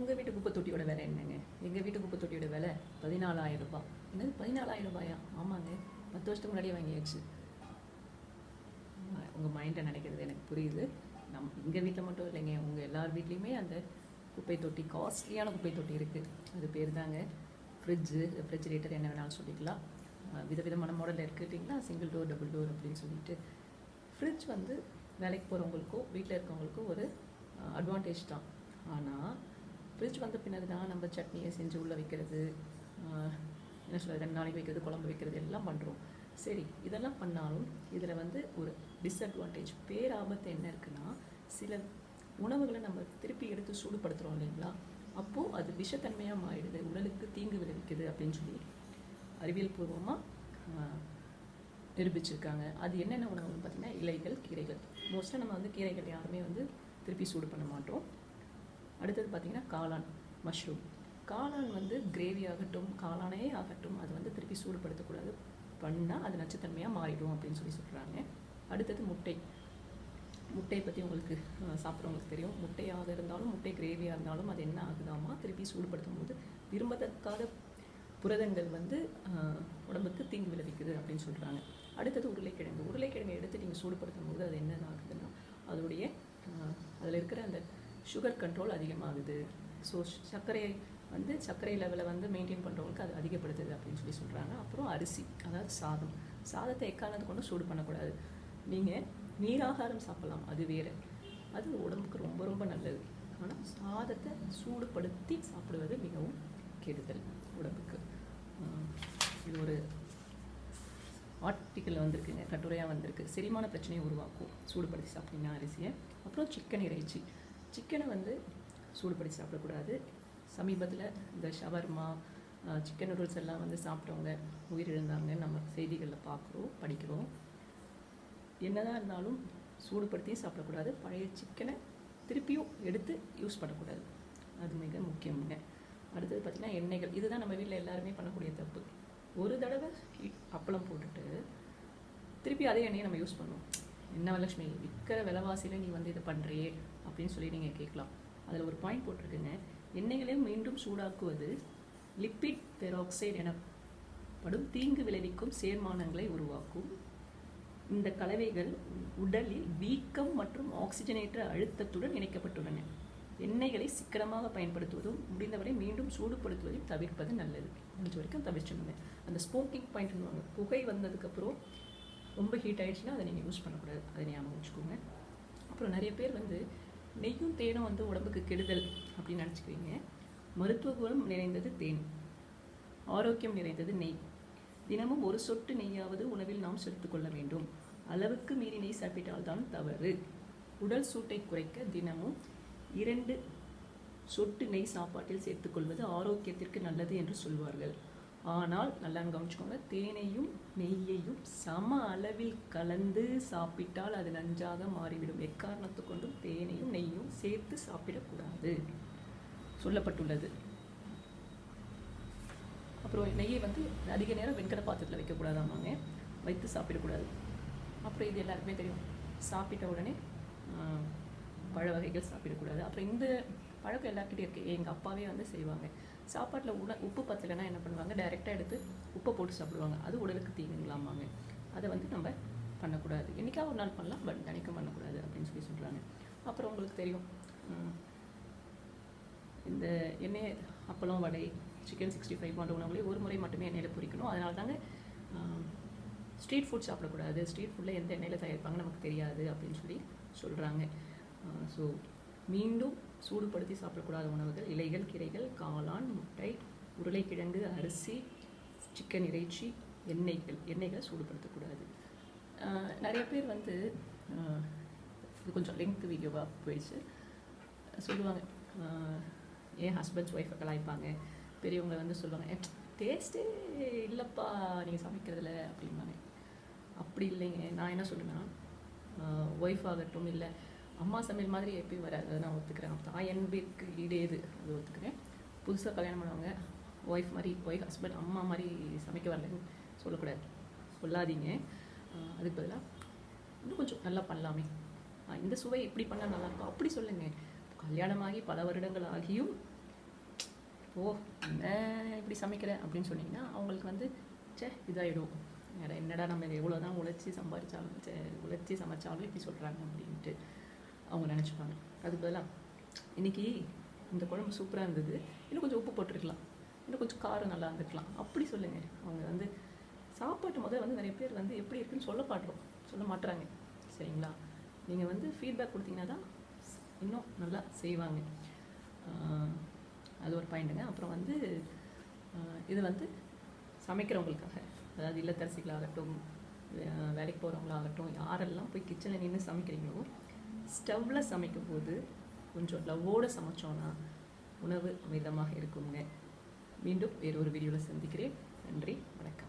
உங்கள் வீட்டு குப்பை தொட்டியோட விலை என்னங்க? எங்கள் வீட்டு குப்பை தொட்டியோட விலை பதினாலாயிரம் ரூபாய். என்னது பதினாலாயிரம் ரூபாயா? ஆமாங்க. பத்து வருஷத்துக்கு முன்னாடியே வாங்கியாச்சு. உங்கள் மைண்டை நினைக்கிறது எனக்கு புரியுது. நம் எங்கள் வீட்டில் மட்டும் இல்லைங்க. உங்கள் எல்லார் வீட்லேயுமே அந்த குப்பை தொட்டி காஸ்ட்லியான குப்பை தொட்டி இருக்குது அது பேர் தாங்க ஃப்ரிட்ஜு ரெஃப்ரிஜிரேட்டர் என்ன வேணாலும் சொல்லிக்கலாம். விதவிதமான மாடலில் இருக்குட்டிங்களா சிங்கிள் டோர் டபுள் டோர் அப்படின்னு சொல்லிட்டு. ஃப்ரிட்ஜ் வந்து வேலைக்கு போகிறவங்களுக்கோ வீட்டில் இருக்கவங்களுக்கோ ஒரு அட்வான்டேஜ் தான். ஆனால் ஃப்ரிட்ஜ் வந்த பின்னாடி தான் நம்ம சட்னியை செஞ்சு உள்ளே வைக்கிறது என்ன சொல்கிறது ரெண்டு நாளைக்கு வைக்கிறது குழம்பு வைக்கிறது எல்லாம் பண்ணுறோம் சரி இதெல்லாம் பண்ணாலும் இதில் வந்து ஒரு டிஸ்அட்வான்டேஜ் பேராபத்து என்ன இருக்குன்னா சில உணவுகளை நம்ம திருப்பி எடுத்து சூடுபடுத்துகிறோம் இல்லைங்களா? அப்போது அது விஷத்தன்மையாக மாறிடுது உடலுக்கு தீங்கு விளைவிக்குது அப்படின்னு சொல்லி அறிவியல் பூர்வமாக நிரூபிச்சிருக்காங்க. அது என்னென்ன உணவுன்னு பார்த்தீங்கன்னா இலைகள் கீரைகள். மோஸ்ட்டாக நம்ம வந்து கீரைகள் யாருமே வந்து திருப்பி சூடு பண்ண மாட்டோம். அடுத்தது பார்த்திங்கன்னா காளான் மஷ்ரூம் காளான் வந்து கிரேவி ஆகட்டும் காளானே ஆகட்டும் அது வந்து திருப்பி சூடுபடுத்தக்கூடாது. பண்ணால் அது நச்சுத்தன்மையாக மாறிடும் அப்படின்னு சொல்லி சொல்கிறாங்க அடுத்தது முட்டை. முட்டையை பற்றி உங்களுக்கு சாப்பிட்றவங்களுக்கு தெரியும். முட்டையாக இருந்தாலும் முட்டை கிரேவியாக இருந்தாலும் அது என்ன ஆகுதாமா திருப்பி சூடுபடுத்தும் போது விரும்பத்தக்காத புரதங்கள் வந்து உடம்புக்கு தீங்கு விளைவிக்குது அப்படின்னு சொல்கிறாங்க அடுத்தது உருளைக்கிழங்கு. உருளைக்கிழங்கை எடுத்து நீங்கள் சூடுபடுத்தும் போது அது என்ன ஆகுதுன்னா அதோடைய அதில் இருக்கிற அந்த சுகர் கண்ட்ரோல் அதிகமாகுது. ஸோ சர்க்கரையை வந்து சர்க்கரை லெவலை வந்து மெயின்டைன் பண்ணுறவங்களுக்கு அது அதிகப்படுத்துது அப்படின்னு சொல்லி சொல்கிறாங்க அப்புறம் அரிசி அதாவது சாதம். சாதத்தை எக்காலத்து கொண்டு சூடு பண்ணக்கூடாது. நீங்கள் நீராகாரம் சாப்பிடலாம். அது வேறு. அது உடம்புக்கு ரொம்ப ரொம்ப நல்லது. ஆனால் சாதத்தை சூடுபடுத்தி சாப்பிடுவது மிகவும் கெடுதல் உடம்புக்கு. இது ஒரு ஆர்டிக்கல் வந்திருக்குங்க. கட்டுரையாக வந்திருக்கு. செரிமான பிரச்சனையை உருவாக்கும். சூடுபடுத்தி சாப்பிட்டீங்கன்னா அரிசியை. அப்புறம் சிக்கன் இறைச்சி. சிக்கனை வந்து சூடுபடுத்தி சாப்பிடக்கூடாது. சமீபத்தில் இந்த ஷவர்மா சிக்கன் நூடுல்ஸ் எல்லாம் வந்து சாப்பிட்டவங்க உயிரிழந்தாங்கன்னு நம்ம செய்திகளில் பார்க்குறோம் படிக்கிறோம். என்னதான் இருந்தாலும் சூடுபடுத்தியும் சாப்பிடக்கூடாது. பழைய சிக்கனை திருப்பியும் எடுத்து யூஸ் பண்ணக்கூடாது. அது மிக முக்கியம்ங்க. அடுத்தது பார்த்திங்கன்னா எண்ணெய்கள். இதுதான் நம்ம வீட்டில் எல்லாருமே பண்ணக்கூடிய தப்பு. ஒரு தடவை அப்பளம் போட்டுட்டு திருப்பி அதே எண்ணெயை நம்ம யூஸ் பண்ணுவோம். என்ன வரலட்சுமி விற்கிற விலைவாசியில் நீ வந்து இதை பண்ணுறியே அப்படின்னு சொல்லி நீங்கள் கேட்கலாம். அதில் ஒரு பாயிண்ட் போட்டிருக்குங்க. எண்ணெய்களையும் மீண்டும் சூடாக்குவது லிப்பிட் பெராக்சைடு எனப்படும் தீங்கு விளைவிக்கும் சேர்மானங்களை உருவாக்கும். இந்த கலவைகள் உடலில் வீக்கம் மற்றும் ஆக்சிஜனேற்ற அழுத்தத்துடன் இணைக்கப்பட்டுள்ளன. எண்ணெய்களை சிக்கனமாக பயன்படுத்துவதும் முடிந்தவரை மீண்டும் சூடுபடுத்துவதையும் தவிர்ப்பது நல்லது. முடிஞ்ச வரைக்கும் தவிர்ச்சிடுங்க அந்த ஸ்மோக்கிங் பாயிண்ட்னுவாங்க புகை வந்ததுக்கப்புறம் ரொம்ப ஹீட் ஆகிடுச்சுன்னா அதை நீங்கள் யூஸ் பண்ணக்கூடாது. அதை ஞாபகம் வச்சுக்கோங்க. அப்புறம் நிறைய பேர் வந்து நெய்யும் தேனும் வந்து உடம்புக்கு கெடுதல் அப்படின்னு நினச்சிக்கிறீங்க மருத்துவ குணம் நிறைந்தது தேன். ஆரோக்கியம் நிறைந்தது நெய். தினமும் ஒரு சொட்டு நெய்யாவது உணவில் நாம் சேர்த்துக்கொள்ள வேண்டும். அளவுக்கு மீறி நெய் சாப்பிட்டால்தான் தவறு. உடல் சூட்டை குறைக்க தினமும் இரண்டு சொட்டு நெய் சாப்பாட்டில் சேர்த்துக்கொள்வது ஆரோக்கியத்திற்கு நல்லது என்று சொல்வார்கள். ஆனால் நல்லா கவனிச்சுக்கோங்க தேனையும் நெய்யையும் சம அளவில் கலந்து சாப்பிட்டால் அது நஞ்சாக மாறிவிடும். எக்காரணத்து கொண்டும் தேனையும் நெய்யும் சேர்த்து சாப்பிடக்கூடாது. சொல்லப்பட்டுள்ளது. அப்புறம் நெய்யை வந்து அதிக நேரம் வெண்கல பாத்திரத்தில் வைக்கக்கூடாதாமாங்க. வைத்து சாப்பிடக்கூடாது. அப்புறம் இது எல்லாருக்குமே தெரியும். சாப்பிட்ட உடனே ஆஹ், பழ வகைகள் சாப்பிடக்கூடாது. அப்புறம் இந்த பழக்கம் எல்லாருக்கிட்டையும் இருக்குது எங்கள் அப்பாவே வந்து செய்வாங்க. சாப்பாட்டில் உண உப்பு பத்தலைன்னா என்ன பண்ணுவாங்க? டைரெக்டாக எடுத்து உப்பை போட்டு சாப்பிடுவாங்க. அது உடலுக்கு தீங்குங்களாமாங்க. அதை வந்து நம்ம பண்ணக்கூடாது. என்றைக்கா ஒரு நாள் பண்ணலாம் பட் தினைக்கும் பண்ணக்கூடாது அப்படின்னு சொல்லி சொல்கிறாங்க அப்புறம் உங்களுக்கு தெரியும் இந்த எண்ணெய் அப்பளம் வடை சிக்கன் சிக்ஸ்டி ஃபைவ் போன்ற உணவுகளை ஒரு முறை மட்டுமே எண்ணெயில் பொரிக்கணும் அதனால தாங்க ஸ்ட்ரீட் ஃபுட் சாப்பிடக்கூடாது. ஸ்ட்ரீட் ஃபுட்டில் எந்த எண்ணெயில் தயாரிப்பாங்க நமக்கு தெரியாது அப்படின்னு சொல்லி சொல்கிறாங்க ஸோ மீண்டும் சூடுபடுத்தி சாப்பிடக்கூடாத உணவுகள் இலைகள் கீரைகள் காளான் முட்டை உருளைக்கிழங்கு அரிசி சிக்கன் இறைச்சி எண்ணெய்கள். எண்ணெய்களை சூடுபடுத்தக்கூடாது. நிறைய பேர் வந்து இது கொஞ்சம் லெங்க் வீடியோவாக போயிடுச்சு. சொல்லுவாங்க என் ஹஸ்பண்ட்ஸ் ஒய்ஃபை கலாய்ப்பாங்க? பெரியவங்க வந்து சொல்லுவாங்க டேஸ்ட்டே இல்லைப்பா நீங்கள் சமைக்கிறதுல அப்படிம்பாங்க. அப்படி இல்லைங்க. நான் என்ன சொல்லுவேன்னா ஒய்ஃப் ஆகட்டும் இல்லை அம்மா சமையல் மாதிரி எப்பயும் வராது. அதை நான் ஒத்துக்கிறேன். தாய் அன்பிற்கு ஈடே இது. அது ஒத்துக்கிறேன். புதுசாக கல்யாணம் பண்ணவங்க. ஒய்ஃப் மாதிரி ஒய்ஃப் ஹஸ்பண்ட் அம்மா மாதிரி சமைக்க வரலன்னு சொல்லக்கூடாது. சொல்லாதீங்க. அதுக்கு பதிலாக இன்னும் கொஞ்சம் நல்லா பண்ணலாமே. இந்த சுவை எப்படி பண்ணால் நல்லாயிருக்கும் அப்படி சொல்லுங்கள் கல்யாணமாகி பல வருடங்கள் ஆகியும் ஓ என்ன இப்படி சமைக்கிற அப்படின்னு சொன்னீங்கன்னா அவங்களுக்கு வந்து ச்சே இதாயிடும். வேற என்னடா நம்ம எவ்வளோ தான் உழைச்சி சம்பாதிச்சாலும் உழைச்சி சமைச்சாலும் இப்படி சொல்கிறாங்க அப்படின்ட்டு. அவங்க நினச்சிப்பாங்க. அதுக்கு பதிலாக இன்னைக்கு இந்த குழம்பு சூப்பராக இருந்தது. இன்னும் கொஞ்சம் உப்பு போட்டிருக்கலாம். இன்னும் கொஞ்சம் காரம் நல்லா இருந்திருக்கலாம் அப்படி சொல்லுங்கள் அவங்க வந்து சாப்பாட்டு முதல்ல வந்து நிறைய பேர் வந்து எப்படி இருக்குன்னு சொல்ல மாட்டோம். சொல்ல மாட்டுறாங்க சரிங்களா? நீங்கள் வந்து ஃபீட்பேக் கொடுத்தீங்கன்னா தான் இன்னும் நல்லா செய்வாங்க. அது ஒரு பாயிண்ட்டுங்க அப்புறம் வந்து இது வந்து சமைக்கிறவங்களுக்காக. அதாவது இல்லத்தரசிகளாகட்டும் வே- வேலைக்கு போகிறவங்களாகட்டும் யாரெல்லாம் போய் கிச்சனில் நின்று சமைக்கிறீங்களோ ஸ்டவ்வில் சமைக்கும் போது கொஞ்சம் லவ்வோடு சமைச்சோன்னா உணவு மிதமாக இருக்குங்க. மீண்டும் வேறு ஒரு வீடியோவில் சந்திக்கிறேன். நன்றி வணக்கம்.